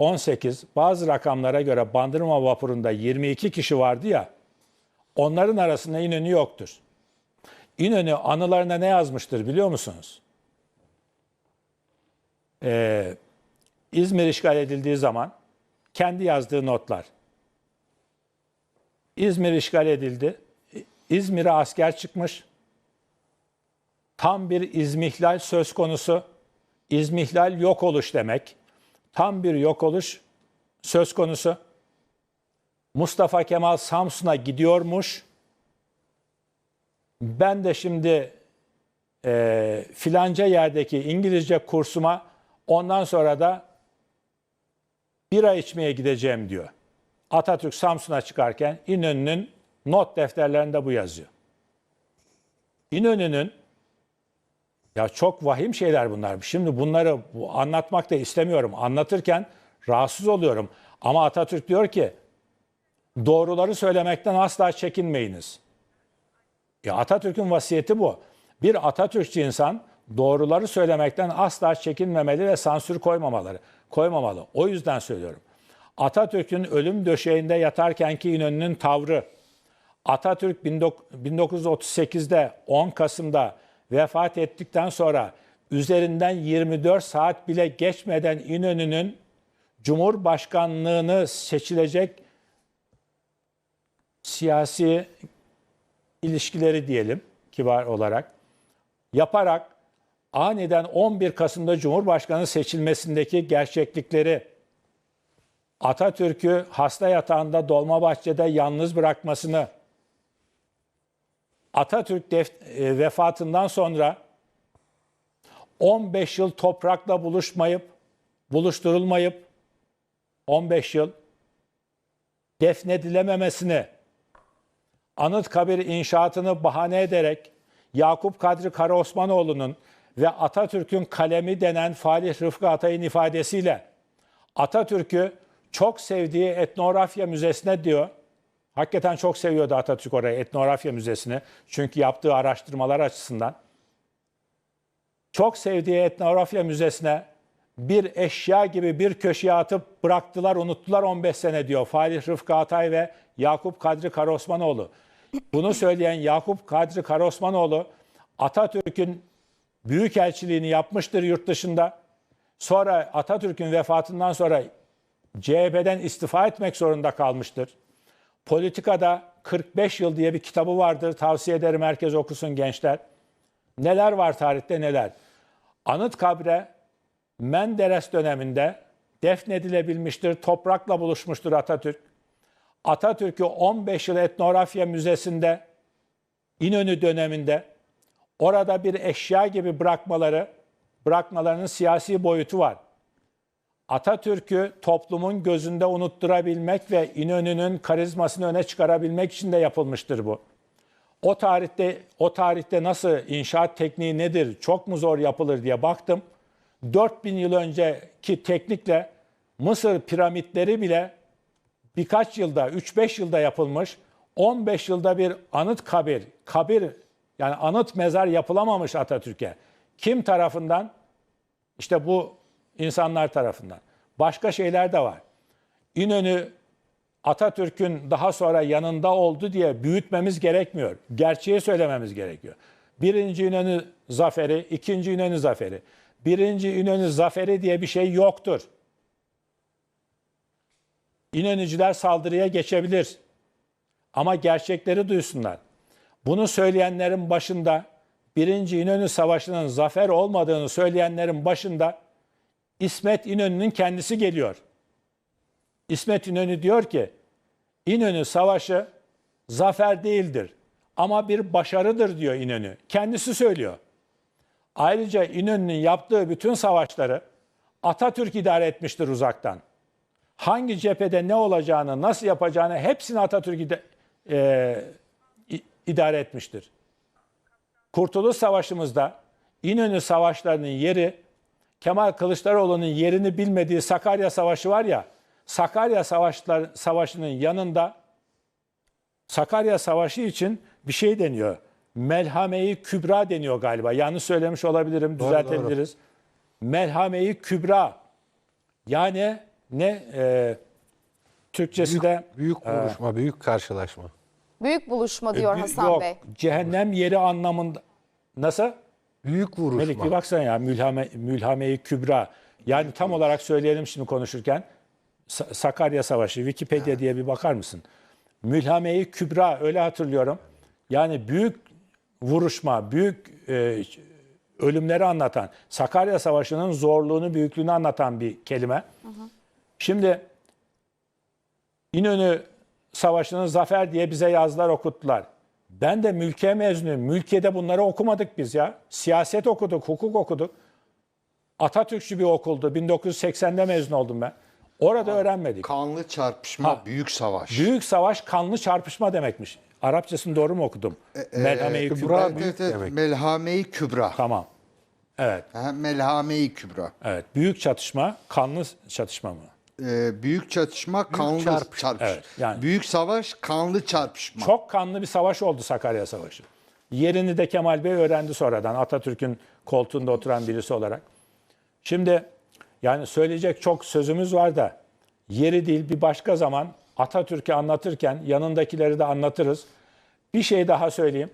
18, bazı rakamlara göre Bandırma vapurunda 22 kişi vardı ya, onların arasında İnönü yoktur. İnönü anılarına ne yazmıştır biliyor musunuz? Ee, İzmir işgal edildiği zaman kendi yazdığı notlar. İzmir işgal edildi. İzmir'e asker çıkmış. Tam bir izmihlal söz konusu. İzmihlal yok oluş demek. Tam bir yok oluş söz konusu. Mustafa Kemal Samsun'a gidiyormuş. Ben de şimdi e, filanca yerdeki İngilizce kursuma ondan sonra da bira içmeye gideceğim diyor. Atatürk Samsun'a çıkarken İnönü'nün not defterlerinde bu yazıyor. İnönü'nün ya çok vahim şeyler bunlar. Şimdi bunları bu- anlatmak da istemiyorum. Anlatırken rahatsız oluyorum. Ama Atatürk diyor ki doğruları söylemekten asla çekinmeyiniz. Ya Atatürk'ün vasiyeti bu. Bir Atatürkçü insan doğruları söylemekten asla çekinmemeli ve sansür koymamaları, koymamalı. O yüzden söylüyorum. Atatürk'ün ölüm döşeğinde yatarkenki İnönü'nün tavrı, Atatürk 1938'de 10 Kasım'da vefat ettikten sonra üzerinden 24 saat bile geçmeden İnönü'nün Cumhurbaşkanlığını seçilecek siyasi ilişkileri diyelim kibar olarak yaparak aniden 11 Kasım'da Cumhurbaşkanı seçilmesindeki gerçeklikleri Atatürk'ü hasta yatağında Dolmabahçe'de yalnız bırakmasını Atatürk def- e, vefatından sonra 15 yıl toprakla buluşmayıp buluşturulmayıp 15 yıl defnedilememesini Anıtkabir inşaatını bahane ederek Yakup Kadri Karaosmanoğlu'nun ve Atatürk'ün kalemi denen Falih Rıfkı Atay'ın ifadesiyle Atatürk'ü çok sevdiği etnografya müzesine diyor. Hakikaten çok seviyordu Atatürk orayı etnografya müzesini. Çünkü yaptığı araştırmalar açısından. Çok sevdiği etnografya müzesine bir eşya gibi bir köşeye atıp bıraktılar, unuttular 15 sene diyor. Falih Rıfkı Atay ve Yakup Kadri Karaosmanoğlu. Bunu söyleyen Yakup Kadri Karaosmanoğlu Atatürk'ün büyükelçiliğini yapmıştır yurt dışında. Sonra Atatürk'ün vefatından sonra CHP'den istifa etmek zorunda kalmıştır. Politikada 45 yıl diye bir kitabı vardır. Tavsiye ederim herkes okusun gençler. Neler var tarihte neler. Anıtkabir'e Menderes döneminde defnedilebilmiştir. Toprakla buluşmuştur Atatürk. Atatürk'ü 15 yıl etnografya müzesinde İnönü döneminde orada bir eşya gibi bırakmaları, bırakmalarının siyasi boyutu var. Atatürk'ü toplumun gözünde unutturabilmek ve İnönü'nün karizmasını öne çıkarabilmek için de yapılmıştır bu. O tarihte o tarihte nasıl inşaat tekniği nedir, çok mu zor yapılır diye baktım. 4000 yıl önceki teknikle Mısır piramitleri bile birkaç yılda, 3-5 yılda yapılmış. 15 yılda bir anıt kabir, kabir yani anıt mezar yapılamamış Atatürk'e. Kim tarafından? İşte bu insanlar tarafından. Başka şeyler de var. İnönü Atatürk'ün daha sonra yanında oldu diye büyütmemiz gerekmiyor. Gerçeği söylememiz gerekiyor. Birinci İnönü zaferi, ikinci İnönü zaferi. Birinci İnönü zaferi diye bir şey yoktur. İnönücüler saldırıya geçebilir. Ama gerçekleri duysunlar. Bunu söyleyenlerin başında birinci İnönü Savaşı'nın zafer olmadığını söyleyenlerin başında İsmet İnönü'nün kendisi geliyor. İsmet İnönü diyor ki İnönü Savaşı zafer değildir ama bir başarıdır diyor İnönü. Kendisi söylüyor. Ayrıca İnönü'nün yaptığı bütün savaşları Atatürk idare etmiştir uzaktan. Hangi cephede ne olacağını, nasıl yapacağını hepsini Atatürk ide- e, idare etmiştir. Kurtuluş Savaşı'mızda İnönü Savaşları'nın yeri Kemal Kılıçdaroğlu'nun yerini bilmediği Sakarya Savaşı var ya, Sakarya Savaşlar, Savaşı'nın yanında Sakarya Savaşı için bir şey deniyor. Melhame-i Kübra deniyor galiba. Yanlış söylemiş olabilirim, düzeltebiliriz. Melhame-i Kübra. Yani ne e, Türkçesi de Büyük buluşma, büyük karşılaşma. Büyük buluşma diyor Bü- Hasan yok, Bey. cehennem yeri anlamında. Nasıl? Büyük vuruşma. Melik bir baksana ya mülhame, mülhame-i kübra. Yani tam olarak söyleyelim şimdi konuşurken. Sa- Sakarya Savaşı, Wikipedia diye bir bakar mısın? Mülhame-i kübra öyle hatırlıyorum. Yani büyük vuruşma, büyük e, ölümleri anlatan, Sakarya Savaşı'nın zorluğunu, büyüklüğünü anlatan bir kelime. Şimdi İnönü Savaşı'nın zafer diye bize yazılar okuttular. Ben de mülkiye mezunuyum. Mülkiyede bunları okumadık biz ya. Siyaset okuduk, hukuk okuduk. Atatürkçü bir okuldu. 1980'de mezun oldum ben. Orada öğrenmedik. Kanlı çarpışma, Ha. büyük savaş. Büyük savaş kanlı çarpışma demekmiş. Arapçasını doğru mu okudum? Melhame-i Kübra Kübra. Evet, büyük evet, demek. Melhame-i Kübra. Tamam. Evet, Ha, Melhame-i Kübra. evet. Büyük çatışma, kanlı çatışma mı? Ee, büyük çatışma, kanlı çarpışma. çarpışma. Evet, yani- Büyük savaş, kanlı çarpışma. Çok kanlı bir savaş oldu Sakarya Savaşı. Yerini de Kemal Bey öğrendi sonradan Atatürk'ün koltuğunda oturan birisi olarak. Şimdi yani söyleyecek çok sözümüz var da yeri değil bir başka zaman Atatürk'ü anlatırken yanındakileri de anlatırız. Bir şey daha söyleyeyim.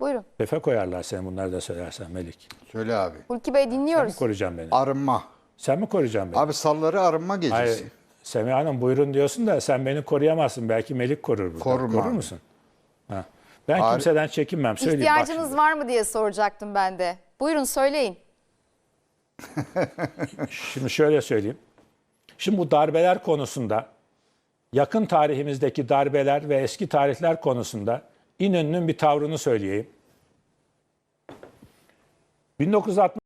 Buyurun. Pefe koyarlar seni bunları da söylersen Melik. Söyle abi. Hulki Bey Sen mi dinliyoruz. koruyacaksın beni? Arınma. Sen mi koruyacaksın beni? Abi salları arınma gecesi. Hayır. Semiha Hanım buyurun diyorsun da sen beni koruyamazsın. Belki Melik korur. burada. Korurum Korur abi. musun? Ha. Ben Ar- kimseden çekinmem. Söyleyeyim bak İhtiyacınız şimdi. var mı diye soracaktım ben de. Buyurun söyleyin. Şimdi şöyle söyleyeyim. Şimdi bu darbeler konusunda yakın tarihimizdeki darbeler ve eski tarihler konusunda İnönü'nün bir tavrını söyleyeyim. 1960